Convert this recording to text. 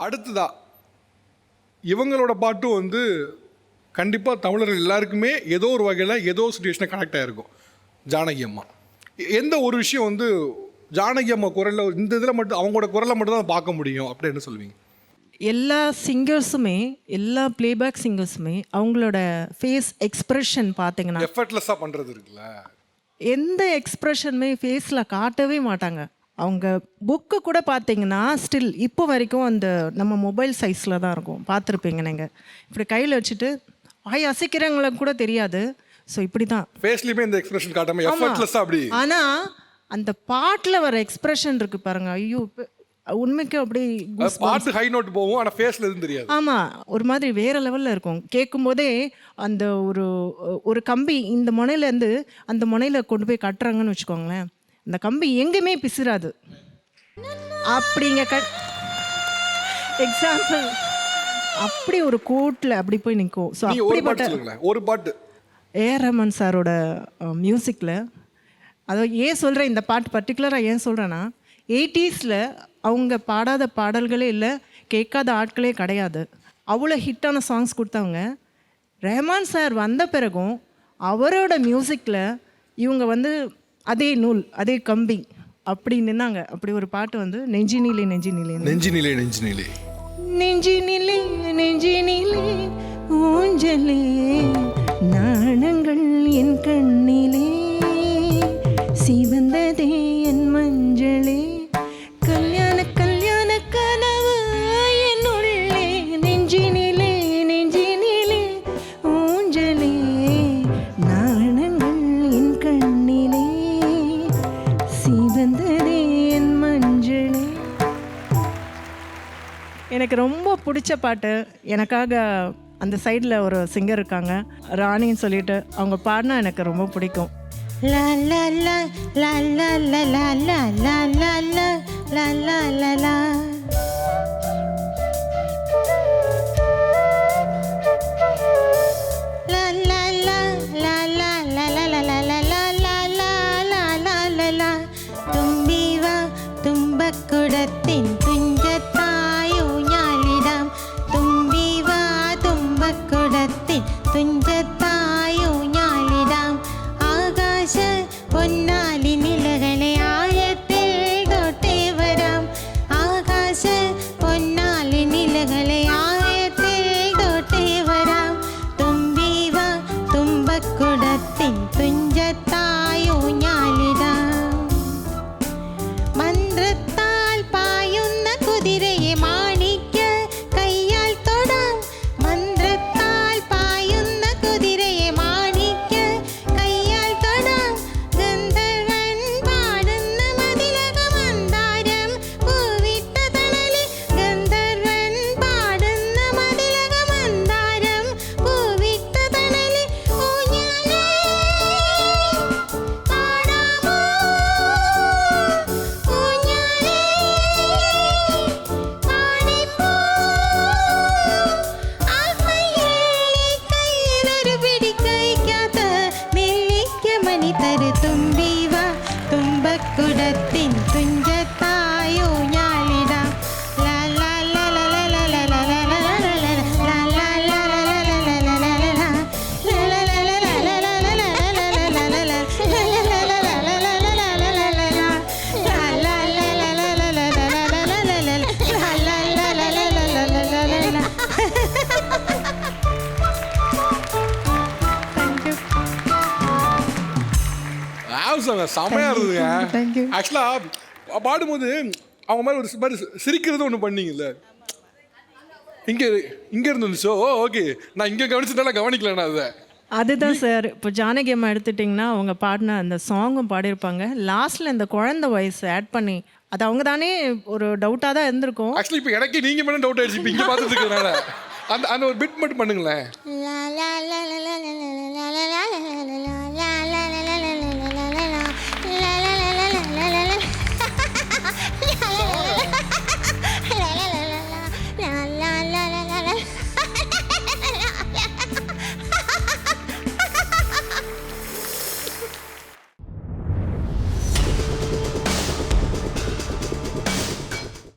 அடுத்ததா இவங்களோட பாட்டும் வந்து கண்டிப்பாக தமிழர்கள் எல்லாருக்குமே ஏதோ ஒரு வகையில் ஏதோ சுச்சுவேஷனை கனெக்ட் ஆகிருக்கும் ஜானகி அம்மா. எந்த ஒரு விஷயம் வந்து ஜானகி அம்மா குரலில் இந்த இதில் மட்டும் அவங்களோட குரலை மட்டும் தான் பார்க்க முடியும் அப்படின்னு சொல்லுவீங்க? எல்லா சிங்கர்ஸுமே எல்லா ப்ளேபேக் சிங்கர்ஸுமே அவங்களோட ஃபேஸ் எக்ஸ்ப்ரெஷன் பார்த்தீங்கன்னா எஃபர்ட்லெஸ்ஸாக பண்ணுறது இருக்குல்ல. எந்த எக்ஸ்ப்ரெஷனுமே ஃபேஸில் காட்டவே மாட்டாங்க. அவங்க புக்கு கூட பார்த்தீங்கன்னா ஸ்டில் இப்போ வரைக்கும் அந்த நம்ம மொபைல் சைஸில் தான் இருக்கும். பார்த்துருப்பீங்க நீங்கள் இப்படி கையில் வச்சுட்டு வாய் அசைக்கிறவங்களுக்கு கூட தெரியாது. ஸோ இப்படி தான். ஃபேஸ்லேயுமே இந்த எக்ஸ்பிரஷன் காட்டாமல் எஃபர்ட்லெஸ்ஸாக அப்படி. ஆனால் அந்த பாட்டில் வர எக்ஸ்ப்ரெஷன் இருக்கு பாருங்க. ஐயோ உண்மைக்கு அப்படி பாட்டு ஹை நோட் போகும் ஆனால் ஃபேஸில் எதுவும் தெரியாது. ஆமாம் ஒரு மாதிரி வேற லெவலில் இருக்கும். கேட்கும்போதே அந்த ஒரு ஒரு கம்பி இந்த முனையிலேருந்து அந்த முனையில் கொண்டு போய் கட்டுறாங்கன்னு வச்சுக்கோங்களேன். அந்த கம்பி எங்கேயுமே பிசுறாது. அப்படிங்க க எக்ஸாம்பிள் அப்படி ஒரு கோட்டில் அப்படி போய் நிற்கும் ஸோ அப்படிப்பட்ட ஒரு பாட்டு. ஏஆர் ரஹ்மான் சாரோட மியூசிக்கில் அதை ஏன் சொல்கிறேன் இந்த பாட்டு பர்டிகுலராக ஏன் சொல்கிறேன்னா எயிட்டிஸில் அவங்க பாடாத பாடல்களே இல்லை கேட்காத ஆட்களே கிடையாது. அவ்வளோ ஹிட்டான சாங்ஸ் கொடுத்தவங்க. ரஹ்மான் சார் வந்த பிறகும் அவரோட மியூசிக்கில் இவங்க வந்து அதே நூல் அதே கம்பி அப்படி நின்னாங்க. அப்படி ஒரு பாட்டு வந்து நெஞ்சி நீலே நெஞ்சி நீலே. நெஞ்சு நிலை நெஞ்சு நிலை. நெஞ்சினிலே நெஞ்சினிலே ஊஞ்சலே நாணங்கள் என் கண்ணிலே எனக்கு ரொம்ப பிடிச்ச பாட்டு எனக்காக அந்த சைடில் ஒரு சிங்கர் இருக்காங்க ராணின்னு சொல்லிட்டு அவங்க பாடினா எனக்கு ரொம்ப பிடிக்கும் La la la la la la la la la la la la la la ஆப்ஸாங்க செமையாக Thank இருந்ததுங்க. ஆக்சுவலாக பாடும்போது அவங்க மாதிரி ஒரு மாதிரி சிரிக்கிறது ஒன்று பண்ணீங்கல்ல இங்கே இங்கே இருந்துச்சோ ஓகே நான் இங்கே கவனிச்சதால கவனிக்கல நான் அதை அதுதான் சார் இப்போ ஜானகி அம்மா எடுத்துட்டிங்கன்னா அவங்க பாடின அந்த சாங்கும் பாடியிருப்பாங்க லாஸ்ட்டில் இந்த குழந்தை வயசு ஆட் பண்ணி அது அவங்க தானே ஒரு டவுட்டாக தான் இருந்திருக்கும் ஆக்சுவலி இப்போ எனக்கே நீங்கள் மேலே டவுட் ஆயிடுச்சு இப்போ இங்கே பார்த்துட்டு இருக்கறனால அந்த அந்த ஒரு பிட் மட்டும் பண்ணுங்களேன்